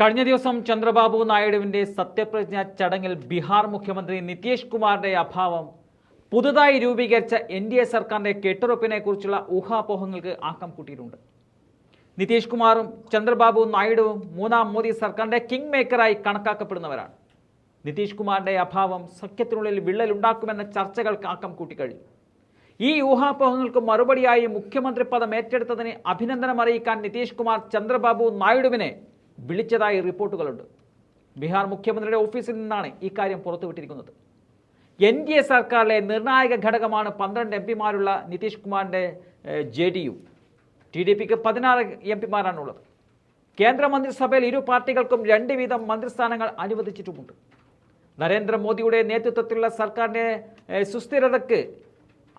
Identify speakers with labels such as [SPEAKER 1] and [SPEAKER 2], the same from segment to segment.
[SPEAKER 1] കഴിഞ്ഞ ദിവസം ചന്ദ്രബാബു നായിഡുവിന്റെ സത്യപ്രതിജ്ഞ ചടങ്ങിൽ ബീഹാർ മുഖ്യമന്ത്രി നിതീഷ് കുമാറിന്റെ അഭാവം പുതുതായി രൂപീകരിച്ച എൻ ഡി എ സർക്കാരിന്റെ കെട്ടുറപ്പിനെ കുറിച്ചുള്ള ഊഹാപോഹങ്ങൾക്ക് ആക്കം കൂട്ടിയിട്ടുണ്ട്. നിതീഷ് കുമാറും ചന്ദ്രബാബു നായിഡുവും മൂന്നാം മോദി സർക്കാരിന്റെ കിങ് മേക്കറായി കണക്കാക്കപ്പെടുന്നവരാണ്. നിതീഷ് കുമാറിന്റെ അഭാവം സഖ്യത്തിനുള്ളിൽ വിള്ളലുണ്ടാക്കുമെന്ന ചർച്ചകൾക്ക് ആക്കം കൂട്ടിക്കഴിഞ്ഞു. ഈ ഊഹാപോഹങ്ങൾക്ക് മറുപടിയായി മുഖ്യമന്ത്രി പദം ഏറ്റെടുത്തതിന് അഭിനന്ദനം അറിയിക്കാൻ നിതീഷ് കുമാർ ചന്ദ്രബാബു നായിഡുവിനെ വിളിച്ചതായി റിപ്പോർട്ടുകളുണ്ട്. ബീഹാർ മുഖ്യമന്ത്രിയുടെ ഓഫീസിൽ നിന്നാണ് ഇക്കാര്യം പുറത്തുവിട്ടിരിക്കുന്നത്. എൻ ഡി എ സർക്കാരിലെ നിർണായക ഘടകമാണ് പന്ത്രണ്ട് എം പിമാരുള്ള നിതീഷ് കുമാറിന്റെ J D U. T D പിക്ക് പതിനാറ് എം പിമാരാണുള്ളത്. കേന്ദ്രമന്ത്രിസഭയിൽ ഇരു പാർട്ടികൾക്കും രണ്ട് വീതം മന്ത്രിസ്ഥാനങ്ങൾ അനുവദിച്ചിട്ടുമുണ്ട്. നരേന്ദ്രമോദിയുടെ നേതൃത്വത്തിലുള്ള സർക്കാരിന്റെ സുസ്ഥിരതയ്ക്ക്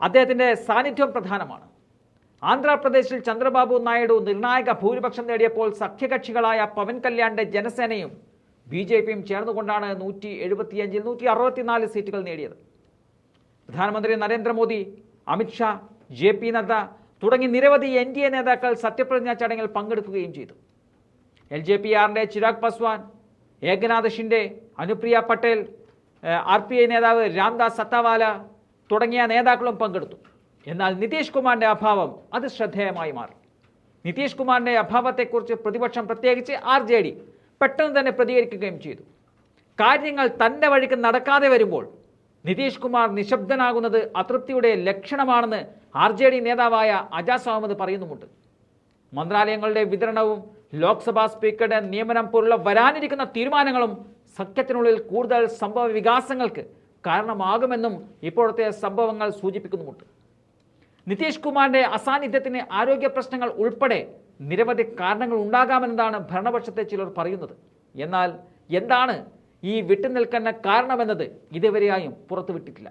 [SPEAKER 1] അദ്ദേഹത്തിന്റെ സാന്നിധ്യം പ്രധാനമാണ്. ആന്ധ്രാപ്രദേശിൽ ചന്ദ്രബാബു നായിഡു നിർണായക ഭൂരിപക്ഷം നേടിയപ്പോൾ സഖ്യകക്ഷികളായ പവൻ കല്യാണിന്റെ ജനസേനയും ബി ജെ പിയും ചേർന്നുകൊണ്ടാണ് നൂറ്റി എഴുപത്തിയഞ്ചിൽ നൂറ്റി അറുപത്തിനാല് സീറ്റുകൾ നേടിയത്. പ്രധാനമന്ത്രി നരേന്ദ്രമോദി അമിത്ഷാ ജെ പി നദ്ദ തുടങ്ങി നിരവധി എൻ ഡി എ നേതാക്കൾ സത്യപ്രതിജ്ഞാ ചടങ്ങിൽ പങ്കെടുക്കുകയും ചെയ്തു. എൽ ജെ പി ആറിന്റെ Chirag Paswan Eknath Shinde Anupriya Patel R P I നേതാവ് രാംദാസ് സത്താവാല തുടങ്ങിയ നേതാക്കളും പങ്കെടുത്തു. എന്നാൽ നിതീഷ് കുമാറിന്റെ അഭാവം അത് ശ്രദ്ധേയമായി മാറി. നിതീഷ് കുമാറിന്റെ അഭാവത്തെക്കുറിച്ച് പ്രതിപക്ഷം പ്രത്യേകിച്ച് ആർ ജെ ഡി പെട്ടെന്ന് തന്നെ പ്രതികരിക്കുകയും ചെയ്തു. കാര്യങ്ങൾ തന്റെ വഴിക്ക് നടക്കാതെ വരുമ്പോൾ നിതീഷ് കുമാർ നിശബ്ദനാകുന്നത് അതൃപ്തിയുടെ ലക്ഷണമാണെന്ന് ആർ ജെ ഡി നേതാവായ അജാസ് അഹമ്മദ് പറയുന്നുമുണ്ട്. മന്ത്രാലയങ്ങളുടെ വിതരണവും ലോക്സഭാ സ്പീക്കറുടെ നിയമനം പോലുള്ള വരാനിരിക്കുന്ന തീരുമാനങ്ങളും സഖ്യത്തിനുള്ളിൽ കൂടുതൽ സംഭവ വികാസങ്ങൾക്ക് കാരണമാകുമെന്നും ഇപ്പോഴത്തെ സംഭവങ്ങൾ സൂചിപ്പിക്കുന്നുമുണ്ട്. നിതീഷ് കുമാറിന്റെ അസാന്നിധ്യത്തിന് ആരോഗ്യ പ്രശ്നങ്ങൾ ഉൾപ്പെടെ നിരവധി കാരണങ്ങൾ ഉണ്ടാകാമെന്നതാണ് ഭരണപക്ഷത്തെ ചിലർ പറയുന്നത്. എന്നാൽ എന്താണ് ഈ വിട്ടുനിൽക്കുന്ന കാരണമെന്നത് ഇതുവരെയായും പുറത്തുവിട്ടിട്ടില്ല.